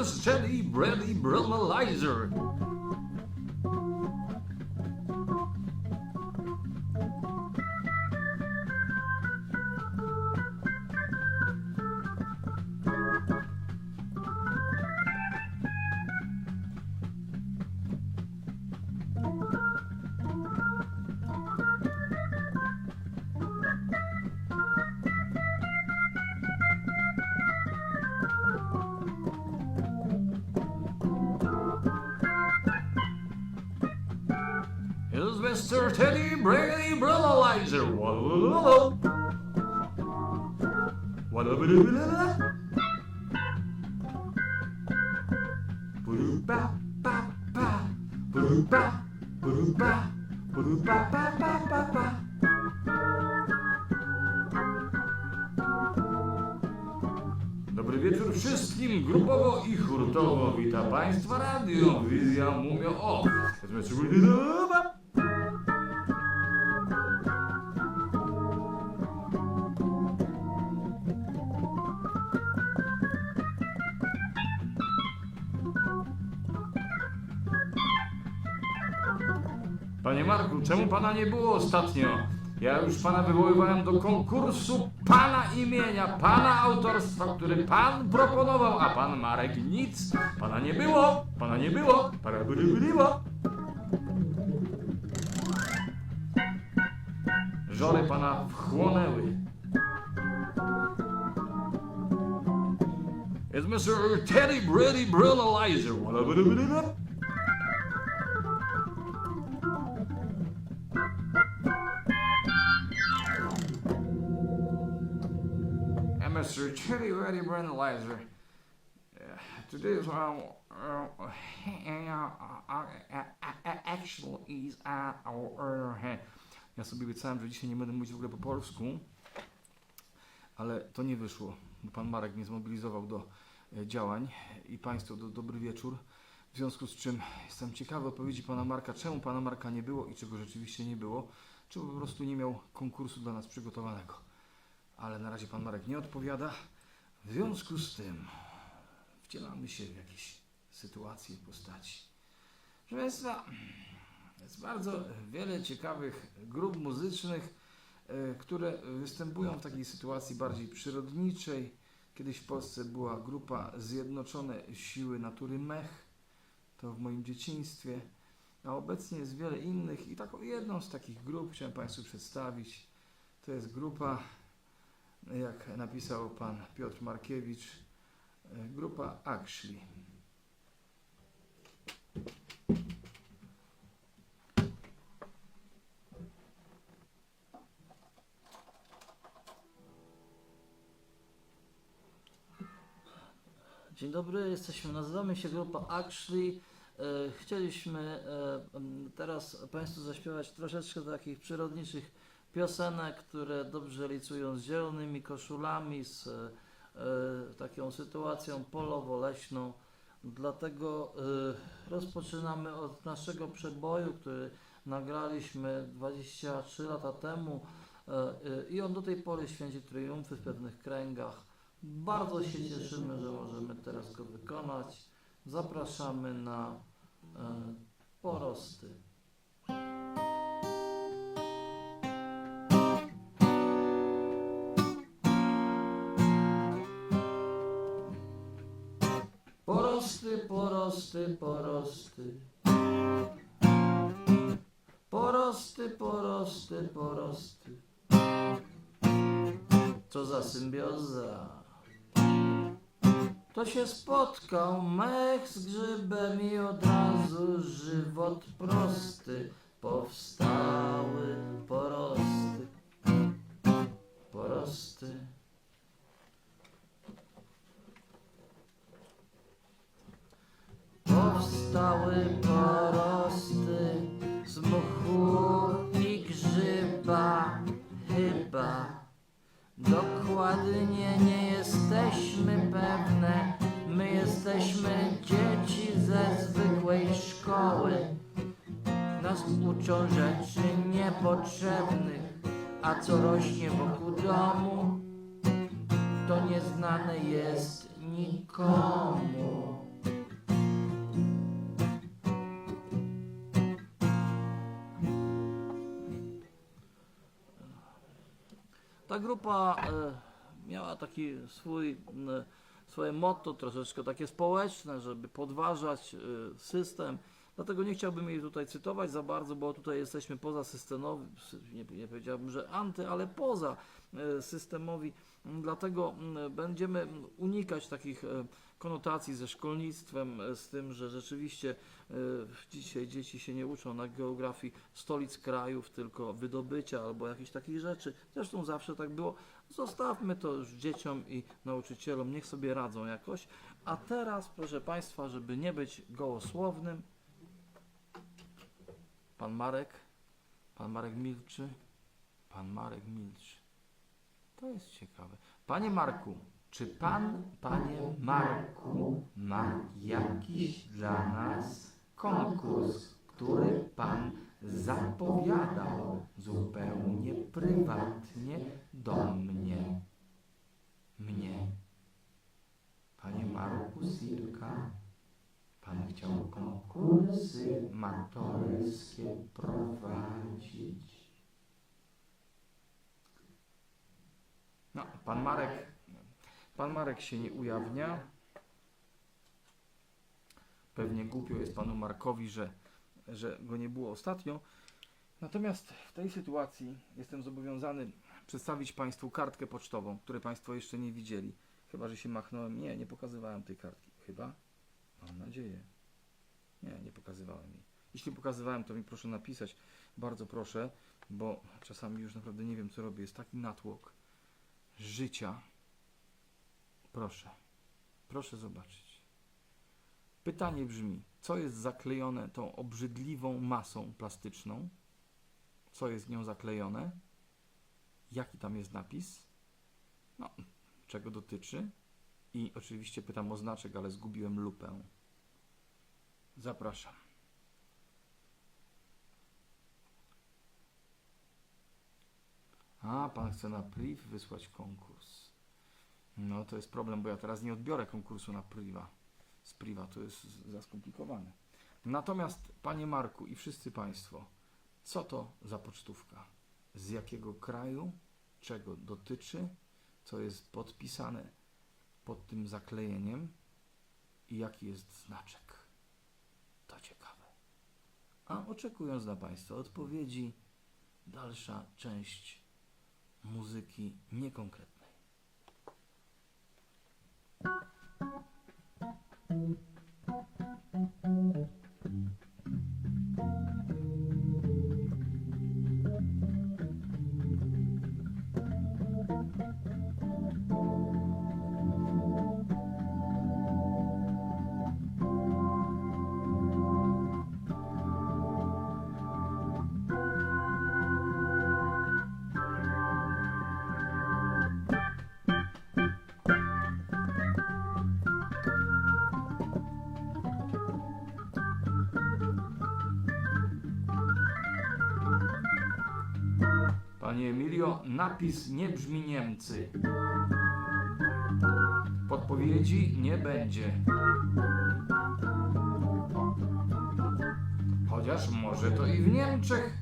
It's Mr. Teddy Brady Brumalizer. Mr. Teddy Brady Brillalizer. Dobry wieczór wszystkim, grupowo i hurtowo. Wita Państwa Radio, Wizja Mumio O. Panie Marku, czemu pana nie było ostatnio? Ja już pana wywoływałem do konkursu pana imienia, pana autorstwa, który pan proponował, a pan Marek nic. Pana nie było, pana nie było, pana było. Żory pana wchłonęły. It's Mr. Teddy Brady Brunalizer. Today is uh, uh, actual is uh, uh, Ja sobie obiecałem, że dzisiaj nie będę mówić w ogóle po polsku, ale to nie wyszło, bo pan Marek mnie zmobilizował do e, działań i Państwu do dobry wieczór. W związku z czym jestem ciekawy odpowiedzi pana Marka, czemu pana Marka nie było i czego rzeczywiście nie było, czy po prostu nie miał konkursu dla nas przygotowanego. Ale na razie pan Marek nie odpowiada. W związku z tym wcielamy się w jakieś sytuacje, postaci. Proszę Państwa, jest bardzo wiele ciekawych grup muzycznych, e, które występują w takiej sytuacji bardziej przyrodniczej. Kiedyś w Polsce była grupa Zjednoczone Siły Natury Mech, to w moim dzieciństwie, a obecnie jest wiele innych i taką jedną z takich grup chciałem Państwu przedstawić. To jest grupa, jak napisał pan Piotr Markiewicz, e, grupa Actually. Dzień dobry, jesteśmy, nazywamy się grupa Actually. E, Chcieliśmy e, teraz Państwu zaśpiewać troszeczkę takich przyrodniczych piosenek, które dobrze licują z zielonymi koszulami, z e, taką sytuacją polowo-leśną. Dlatego e, rozpoczynamy od naszego przeboju, który nagraliśmy 23 lata temu e, i on do tej pory święci triumfy w pewnych kręgach. Bardzo się cieszymy, że możemy teraz go wykonać. Zapraszamy na e, porosty. Porosty, porosty, porosty. Porosty, porosty, porosty. Co za symbioza. To się spotkał mech z grzybem i od razu żywot prosty. Powstały uczą rzeczy niepotrzebnych, a co rośnie wokół domu, to nieznane jest nikomu. Ta grupa e, miała taki swój, e, swoje motto, troszeczkę takie społeczne, żeby podważać e, system, Dlatego nie chciałbym jej tutaj cytować za bardzo, bo tutaj jesteśmy poza systemowi, nie, nie powiedziałbym, że anty, ale poza e, systemowi. Dlatego m, będziemy unikać takich e, konotacji ze szkolnictwem, e, z tym, że rzeczywiście dzisiaj dzieci się nie uczą na geografii stolic krajów, tylko wydobycia albo jakichś takich rzeczy. Zresztą zawsze tak było. Zostawmy to już dzieciom i nauczycielom, niech sobie radzą jakoś. A teraz, proszę Państwa, żeby nie być gołosłownym, pan Marek, pan Marek milczy, pan Marek milczy. To jest ciekawe. Panie Marku, czy pan, panie Marku, ma jakiś dla nas konkurs, który pan zapowiadał zupełnie prywatnie do mnie? Mnie. Panie Marku Silka, chciał konkursy matorskie prowadzić. No, pan Marek, pan Marek się nie ujawnia. Pewnie głupio jest panu Markowi, że, że go nie było ostatnio. Natomiast w tej sytuacji jestem zobowiązany przedstawić Państwu kartkę pocztową, której Państwo jeszcze nie widzieli. Chyba, że się machnąłem. Nie, nie pokazywałem tej kartki. Chyba? Mam nadzieję. Nie, nie pokazywałem jej. Jeśli pokazywałem, to mi proszę napisać. Bardzo proszę, bo czasami już naprawdę nie wiem, co robię. Jest taki natłok życia. Proszę. Proszę zobaczyć. Pytanie brzmi, co jest zaklejone tą obrzydliwą masą plastyczną? Co jest nią zaklejone? Jaki tam jest napis? No, czego dotyczy? I oczywiście pytam o znaczek, ale zgubiłem lupę. Zapraszam. A, pan chce na priv wysłać konkurs. No to jest problem, bo ja teraz nie odbiorę konkursu na priva. Z priva to jest za skomplikowane. Natomiast, panie Marku i wszyscy państwo, co to za pocztówka? Z jakiego kraju? Czego dotyczy? Co jest podpisane pod tym zaklejeniem? I jaki jest znaczek? To ciekawe. A oczekując na Państwa odpowiedzi, dalsza część muzyki niekonkretnej. Napis nie brzmi Niemcy. Podpowiedzi nie będzie. Chociaż może to i w Niemczech.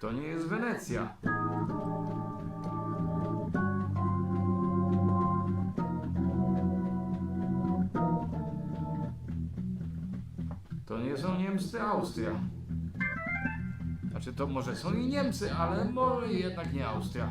To nie jest Wenecja. Są Niemcy, Austria. Znaczy to może są i Niemcy, ale może jednak nie Austria.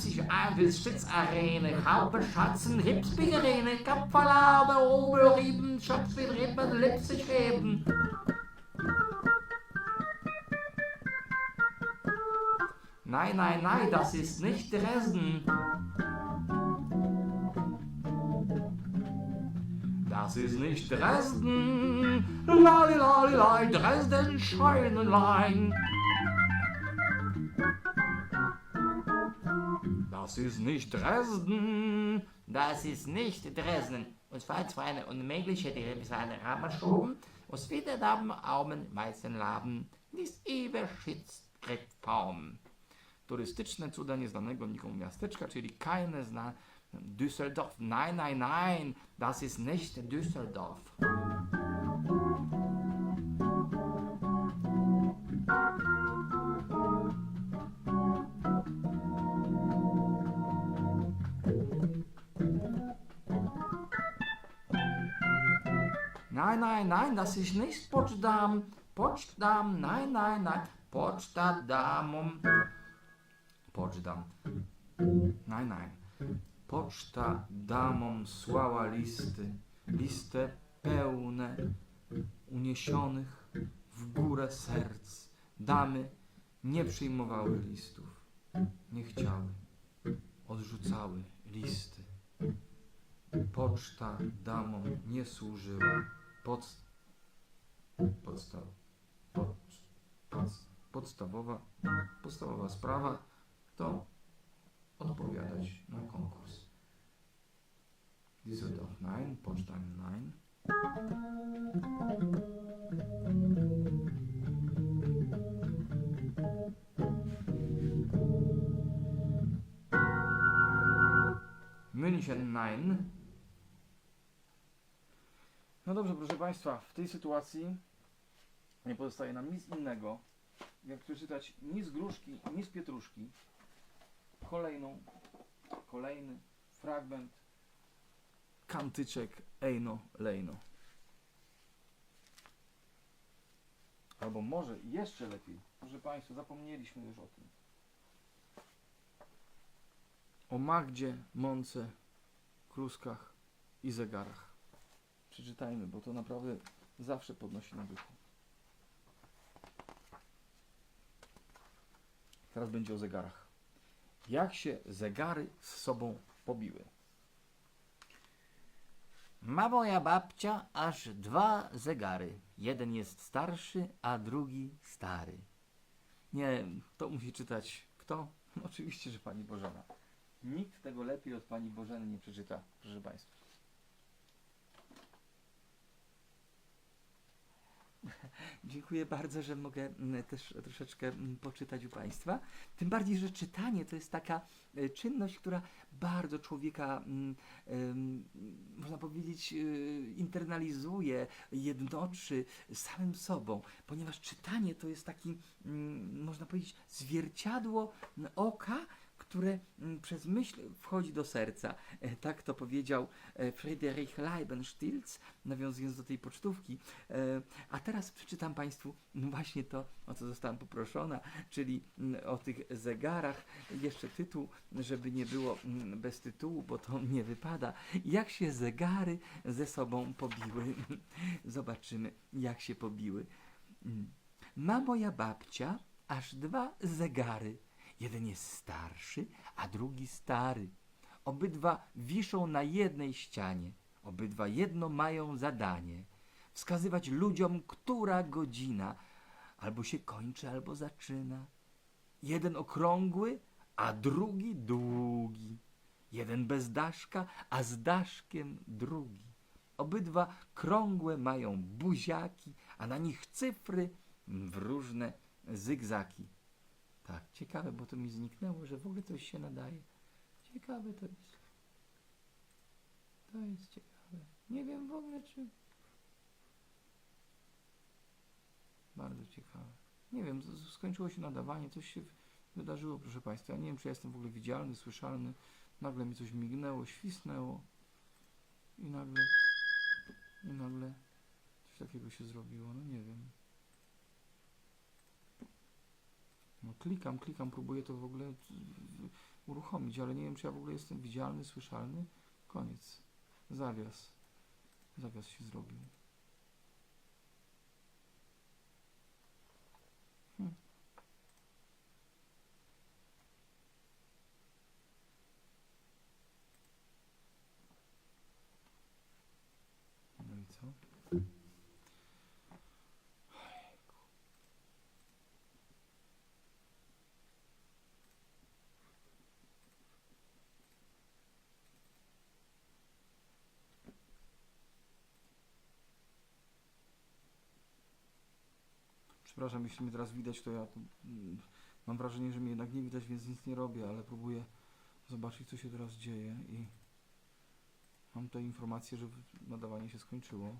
Leipzig, Eibels, Schitzarene, Haube, Schatzen, Hipsbigerene, Kapfalaube, Obelrieben, Schöpfwil, Rippen, Leipzig, Reben. Nein, nein, nein, das ist nicht Dresden. Das ist nicht Dresden. Lali, lali, lali, Dresden, Scheinenlein. Das ist nicht Dresden. Das ist nicht Dresden. Und falls für eine unmögliche seine Rahmen und wieder haben Augen weißen Laben, dies überschützt Paum. Turystyczne cuda nieznanego nikomu miasteczka, czyli keine zna Düsseldorf. Nein, nein, nein, das ist nicht Düsseldorf. Nein, nein, nein, das ist nicht Potsdam. Potsdam, nein, nein, nein. Potsdamum. Poczdam. Nein, nein. Poczta damom słała listy, listy pełne uniesionych w górę serc. Damy nie przyjmowały listów, nie chciały, odrzucały listy. Poczta damom nie służyła. Pod, podstaw, pod, pod, podstawowa, podstawowa sprawa to odpowiadać na konkurs. Düsseldorf nein, Potsdam nein. München nein. No dobrze, proszę Państwa, w tej sytuacji nie pozostaje nam nic innego, jak przeczytać ni z gruszki, ni z pietruszki kolejną, kolejny fragment kantyczek Eino Lejno. Albo może jeszcze lepiej, proszę Państwa, zapomnieliśmy już o tym. O Magdzie, Mące, Kluskach i zegarach. Przeczytajmy, bo to naprawdę zawsze podnosi na duchu. Teraz będzie o zegarach. Jak się zegary z sobą pobiły? Ma moja babcia aż dwa zegary. Jeden jest starszy, a drugi stary. Nie, to musi czytać kto? Oczywiście, że pani Bożena. Nikt tego lepiej od pani Bożeny nie przeczyta, proszę Państwa. Dziękuję bardzo, że mogę mm, też troszeczkę mm, poczytać u Państwa. Tym bardziej, że czytanie to jest taka e, czynność, która bardzo człowieka, mm, można powiedzieć, e, internalizuje, jednoczy samym sobą, ponieważ czytanie to jest taki, można powiedzieć, zwierciadło oka, które mm, przez myśl wchodzi do serca. E, Tak to powiedział e, Friedrich Leibenstilz, nawiązując do tej pocztówki. E, A teraz przeczytam Państwu no właśnie to, o co zostałam poproszona, czyli mm, o tych zegarach. Jeszcze tytuł, żeby nie było mm, bez tytułu, bo to nie wypada. Jak się zegary ze sobą pobiły? Zobaczymy, jak się pobiły. Ma moja babcia aż dwa zegary. Jeden jest starszy, a drugi stary. Obydwa wiszą na jednej ścianie. Obydwa jedno mają zadanie. Wskazywać ludziom, która godzina albo się kończy, albo zaczyna. Jeden okrągły, a drugi długi. Jeden bez daszka, a z daszkiem drugi. Obydwa krągłe mają buziaki, a na nich cyfry w różne zygzaki. Tak, ciekawe, bo to mi zniknęło, że w ogóle coś się nadaje. Ciekawe to jest. To jest ciekawe. Nie wiem w ogóle, czy... Bardzo ciekawe. Nie wiem, skończyło się nadawanie, coś się wydarzyło, proszę Państwa. Ja nie wiem, czy ja jestem w ogóle widzialny, słyszalny. Nagle mi coś mignęło, świsnęło i nagle, i nagle coś takiego się zrobiło. No nie wiem. No klikam, klikam, próbuję to w ogóle uruchomić, ale nie wiem, czy ja w ogóle jestem widzialny, słyszalny. Koniec. Zawias. Zawias się zrobił. Hmm. No i co? Przepraszam, jeśli mnie teraz widać, to ja mm, mam wrażenie, że mnie jednak nie widać, więc nic nie robię, ale próbuję zobaczyć, co się teraz dzieje i mam tutaj informację, że nadawanie się skończyło.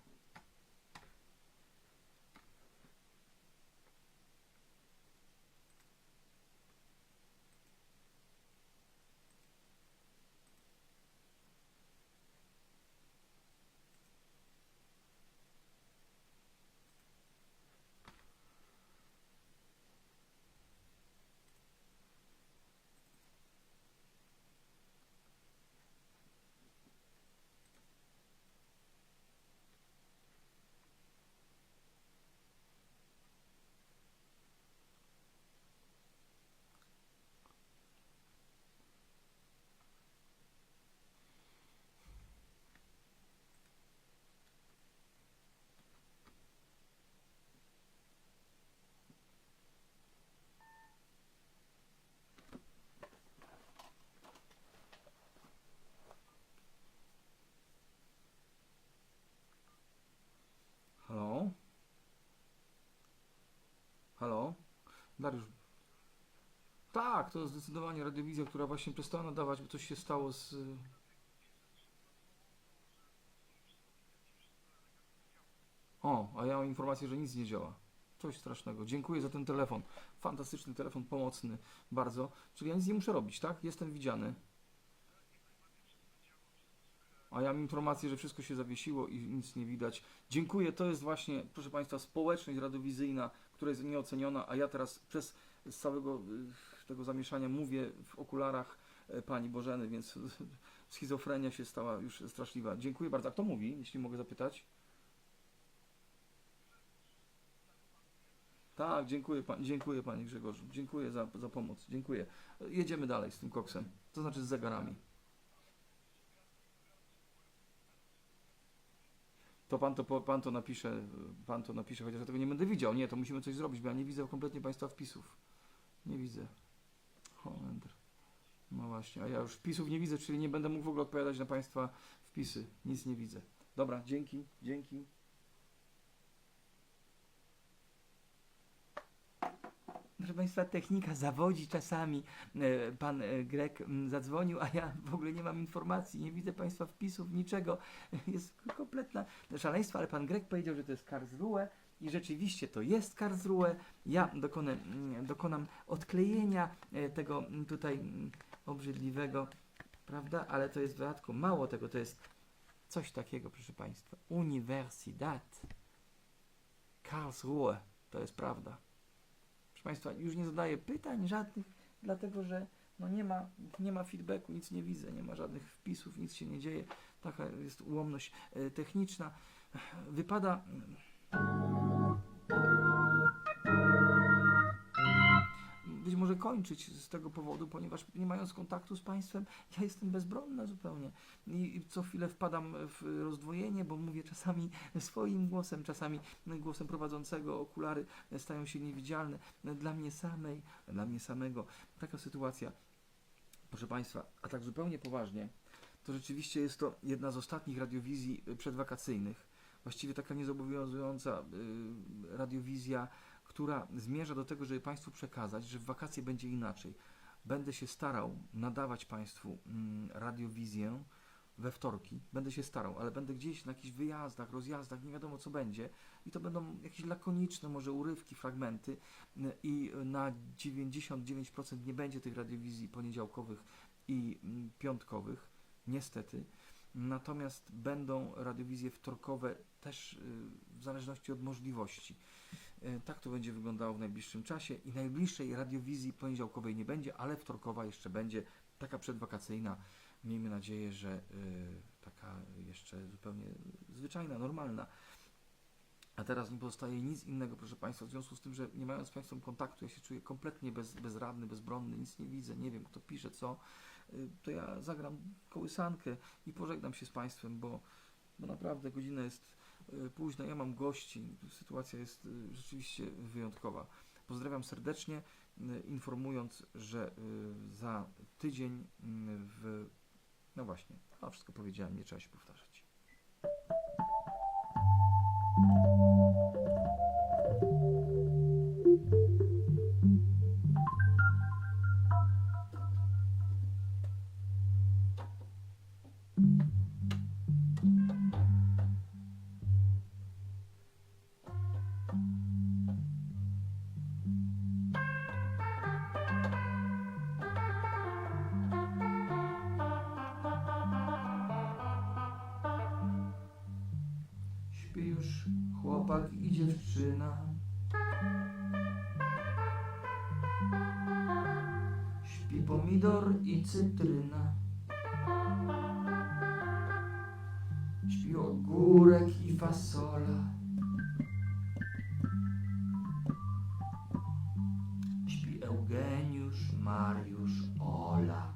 Halo? Halo? Dariusz. To zdecydowanie radiowizja, która właśnie przestała nadawać, bo coś się stało z... O, a ja mam informację, że nic nie działa. Coś strasznego. Dziękuję za ten telefon. Fantastyczny telefon, pomocny bardzo. Czyli ja nic nie muszę robić, tak? Jestem widziany. A ja mam informację, że wszystko się zawiesiło i nic nie widać. Dziękuję, to jest właśnie, proszę Państwa, społeczność radiowizyjna, która jest nieoceniona, a ja teraz przez z całego y, tego zamieszania mówię w okularach e, Pani Bożeny, więc schizofrenia się stała już straszliwa. Dziękuję bardzo. A kto mówi, jeśli mogę zapytać? Tak, dziękuję, pan, dziękuję Panie Grzegorzu. Dziękuję za, za pomoc. Dziękuję. Jedziemy dalej z tym koksem. To znaczy z zegarami. To pan to, pan to napisze, pan to napisze, chociaż ja tego nie będę widział. Nie, to musimy coś zrobić, bo ja nie widzę kompletnie Państwa wpisów. Nie widzę. Holender. No właśnie, a ja już wpisów nie widzę, czyli nie będę mógł w ogóle odpowiadać na Państwa wpisy. Nic nie widzę. Dobra, dzięki, dzięki. Proszę Państwa, technika zawodzi czasami. E, Pan e, Grek zadzwonił, a ja w ogóle nie mam informacji, nie widzę Państwa wpisów, niczego. Jest kompletne szaleństwo, ale Pan Grek powiedział, że to jest Karlsruhe i rzeczywiście to jest Karlsruhe. Ja dokonę, mm, dokonam odklejenia e, tego mm, tutaj mm, obrzydliwego, prawda? Ale to jest w dodatku mało tego, to jest coś takiego, proszę Państwa. Universidad Karlsruhe, to jest prawda. Proszę Państwa, już nie zadaję pytań żadnych, dlatego że no nie, ma, nie ma feedbacku, nic nie widzę, nie ma żadnych wpisów, nic się nie dzieje. Taka jest ułomność e, techniczna. Wypada. Może kończyć z tego powodu, ponieważ nie mając kontaktu z Państwem, ja jestem bezbronna zupełnie. I co chwilę wpadam w rozdwojenie, bo mówię czasami swoim głosem, czasami głosem prowadzącego, okulary stają się niewidzialne dla mnie samej, dla mnie samego. Taka sytuacja. Proszę Państwa, a tak zupełnie poważnie, to rzeczywiście jest to jedna z ostatnich radiowizji przedwakacyjnych. Właściwie taka niezobowiązująca y, radiowizja, która zmierza do tego, żeby Państwu przekazać, że w wakacje będzie inaczej. Będę się starał nadawać Państwu mm, radiowizję we wtorki. Będę się starał, ale będę gdzieś na jakichś wyjazdach, rozjazdach, nie wiadomo co będzie. I to będą jakieś lakoniczne, może urywki, fragmenty. Y, I na 99% nie będzie tych radiowizji poniedziałkowych i mm, piątkowych, niestety. Natomiast będą radiowizje wtorkowe też y, w zależności od możliwości. E, Tak to będzie wyglądało w najbliższym czasie i najbliższej radiowizji poniedziałkowej nie będzie, ale wtorkowa jeszcze będzie taka przedwakacyjna. Miejmy nadzieję, że y, taka jeszcze zupełnie zwyczajna, normalna. A teraz nie pozostaje nic innego, proszę Państwa, w związku z tym, że nie mając z Państwem kontaktu, ja się czuję kompletnie bez, bezradny, bezbronny, nic nie widzę, nie wiem kto pisze co, y, to ja zagram kołysankę i pożegnam się z Państwem, bo, bo naprawdę godzina jest y, późna, ja mam gości, sytuacja jest y, rzeczywiście wyjątkowa. Pozdrawiam serdecznie, y, informując, że za tydzień w... No właśnie, a wszystko powiedziałem, nie trzeba się powtarzać. Śpi pomidor i cytryna. Śpi ogórek i fasola. Śpi Eugeniusz, Mariusz, Ola.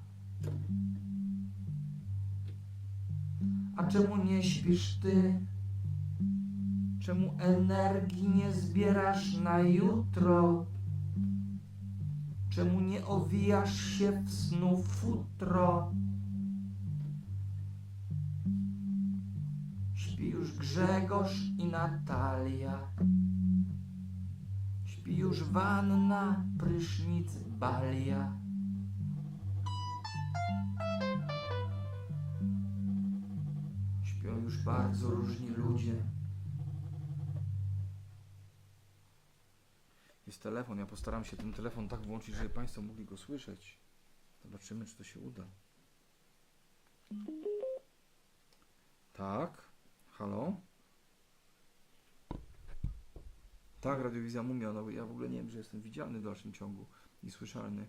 A czemu nie śpisz ty? Czemu energii nie zbierasz na jutro? Owijasz się w snu futro? Śpi już Grzegorz i Natalia. Śpi już wanna, prysznic, balia. Śpią już bardzo różni ludzie. Telefon, ja postaram się ten telefon tak włączyć, żeby Państwo mogli go słyszeć. Zobaczymy, czy to się uda. Tak? Halo? Tak, radiowizja Mumia, no ja w ogóle nie wiem, że jestem widzialny w dalszym ciągu i słyszalny.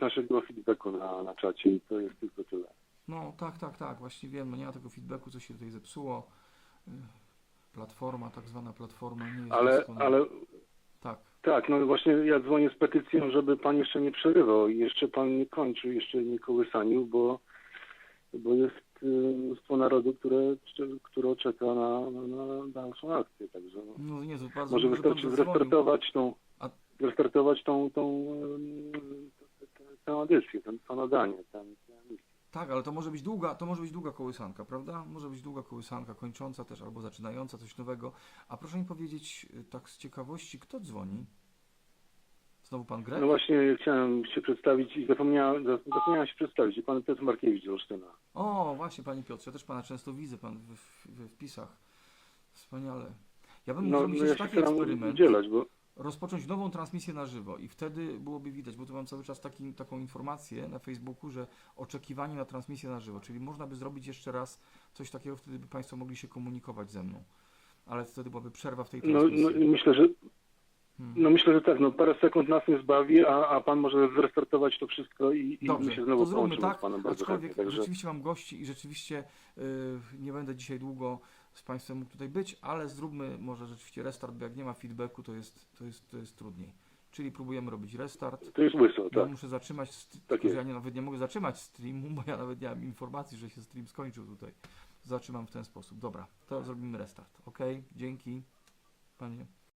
naszego feedbacku na, na czacie i to jest tylko tyle. No tak, tak, tak, właśnie wiem, no nie ma tego feedbacku, co się tutaj zepsuło. Y, Platforma, tak zwana platforma nie jest Ale, doskonała. ale Tak, tak, no właśnie ja dzwonię z petycją, żeby pan jeszcze nie przerywał i jeszcze pan nie kończył, jeszcze nie kołysanił, bo, bo jest y, mnóstwo narodu, które, które czeka na, na, dalszą akcję, także no. no nie, to bardzo może wystarczy zrestartować tą, A- zrestartować tą, tą, tę- tę audycję, ten, to nadanie, ten Tak, ale to może być długa, to może być długa kołysanka, prawda? Może być długa kołysanka, kończąca też albo zaczynająca coś nowego. A proszę mi powiedzieć y, tak z ciekawości, kto dzwoni? Znowu pan Grek? No właśnie chciałem się przedstawić i zapomniałem, zapomniałem się przedstawić. Pan Piotr Markiewicz z Olsztyna. O, właśnie, panie Piotrze, ja też pana często widzę, pan w, w, we wpisach. Wspaniale. Ja bym mógł No, zrobić no ja taki eksperyment. udzielać, bo rozpocząć nową transmisję na żywo i wtedy byłoby widać, bo tu mam cały czas taki, taką informację na Facebooku, że oczekiwanie na transmisję na żywo, czyli można by zrobić jeszcze raz coś takiego, wtedy by Państwo mogli się komunikować ze mną. Ale wtedy byłaby przerwa w tej no, transmisji. no, i myślę, że Hmm. no myślę, że tak, no parę sekund nas nie zbawi, a, a pan może zrestartować to wszystko i, i Dobrze, my się znowu to zróbmy tak, z panem bardzo aczkolwiek chętnie. Także rzeczywiście mam gości i rzeczywiście y, nie będę dzisiaj długo z Państwem mógł tutaj być, ale zróbmy może rzeczywiście restart, bo jak nie ma feedbacku, to jest, to jest, to jest trudniej. Czyli próbujemy robić restart. to jest łyso, Ja tak. muszę zatrzymać, Tak tylko, że ja nie, nawet nie mogę zatrzymać streamu, bo ja nawet nie mam informacji, że się stream skończył tutaj. Zatrzymam w ten sposób. Dobra, to zrobimy restart. Ok, dzięki. Panie.